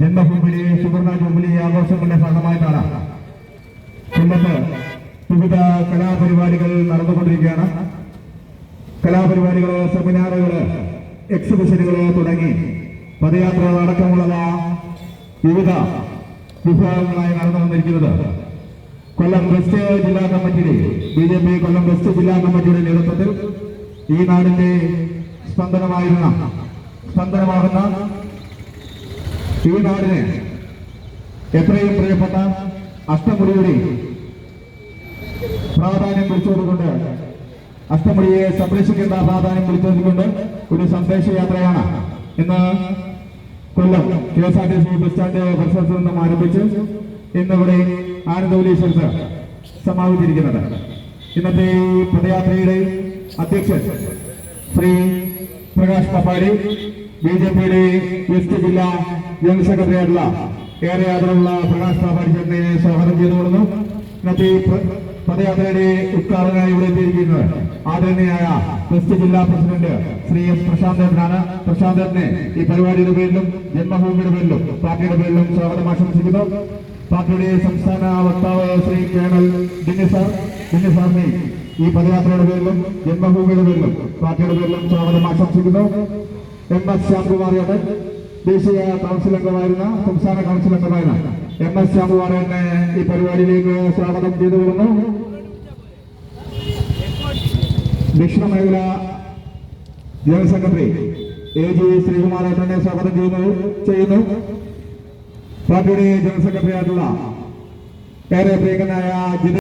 ജന്മഭൂമിയിലെ സുവർണ ജൂബിലി ആഘോഷങ്ങളുടെ ഭാഗമായിട്ടാണ് കൊല്ലത്ത് വിവിധ കലാപരിപാടികൾ നടന്നുകൊണ്ടിരിക്കുകയാണ്. കലാപരിപാടികൾ സെമിനാറുകൾ എക്സിബിഷനുകൾ തുടങ്ങി പദയാത്രകൾ അടക്കമുള്ളവ വിവിധ വിഭാഗങ്ങളായി നടന്നു വന്നിരിക്കുന്നത് കൊല്ലം വെസ്റ്റ് ജില്ലാ കമ്മിറ്റിയുടെ B J P Kollam west ജില്ലാ കമ്മിറ്റിയുടെ നേതൃത്വത്തിൽ ഈ നാടിന്റെ സ്പന്ദനമായിരുന്ന സ്പന്ദനമാകുന്ന ഈ എത്രയും പ്രിയപ്പെട്ട അഷ്ടമുടിയുടെ പ്രാധാന്യം വിളിച്ചുകൊണ്ടുകൊണ്ട് അഷ്ടമുടിയെ സംരക്ഷിക്കേണ്ട പ്രാധാന്യം വിളിച്ചുകൊണ്ട് ഒരു സന്ദേശയാത്രയാണ് ഇന്ന് Kollam K S R T C bus stand പരിസരത്ത് നിന്നും ആരംഭിച്ച് ഇന്നിവിടെ ആനന്ദവലീശ്വരത്ത് സമാപിച്ചിരിക്കുന്നത്. ഇന്നത്തെ ഈ പദയാത്രയുടെ അധ്യക്ഷൻ ശ്രീ പ്രകാശ് പപ്പാരി ബി ജെ പിയുടെ വെസ്റ്റ് ജില്ലാ ജനറൽ സെക്രട്ടറി ആയിട്ടുള്ള ഏറെ ആദരവുള്ള പ്രകാശ് ചേട്ടനെ സ്വാഗതം ചെയ്തുകൊള്ളുന്നു. ഇന്നത്തെ പദയാത്രയുടെ ഉദ്ഘാടനമായി ഇവിടെ എത്തിയിരിക്കുന്നത് ആദരണീയായ വെസ്റ്റ് ജില്ലാ പ്രസിഡന്റ് ശ്രീ എസ് പ്രശാന്തേട്ടനാണ്. പ്രശാന്തേട്ടനെ ഈ പരിപാടിയുടെ പേരിലും ജന്മഭൂമിയുടെ പേരിലും പാർട്ടിയുടെ പേരിലും സ്വാഗതം ആശംസിക്കുന്നു. പാർട്ടിയുടെ സംസ്ഥാന വക്താവ് ശ്രീ കേണൽ ഡിന്നി സാർ ഡിന്നി സാറിനെ ഈ പദയാത്രയുടെ പേരിലും ജന്മഭൂമിയുടെ പേരിലും പാർട്ടിയുടെ പേരിലും സ്വാഗതം ആശംസിക്കുന്നു. എം എസ് ശ്യാംകുമാറിയുടെ ദേശീയ കൗൺസിൽ അംഗമായിരുന്ന സംസ്ഥാന കൗൺസിൽ അംഗമായിരുന്ന എം എസ് ശ്യാംകുമാറിനെ ഈ പരിപാടിയിലേക്ക് സ്വാഗതം ചെയ്തുകൊള്ളുന്നു ദക്ഷിണ മേഖല ജനറൽ സെക്രട്ടറി എ ജി ശ്രീകുമാരേട്ടനെ സ്വാഗതം ചെയ്യുന്നു ചെയ്യുന്നു. പാർട്ടിയുടെ ജനറൽ സെക്രട്ടറി ആയിട്ടുള്ള ഏറെ പ്രിയങ്കനായ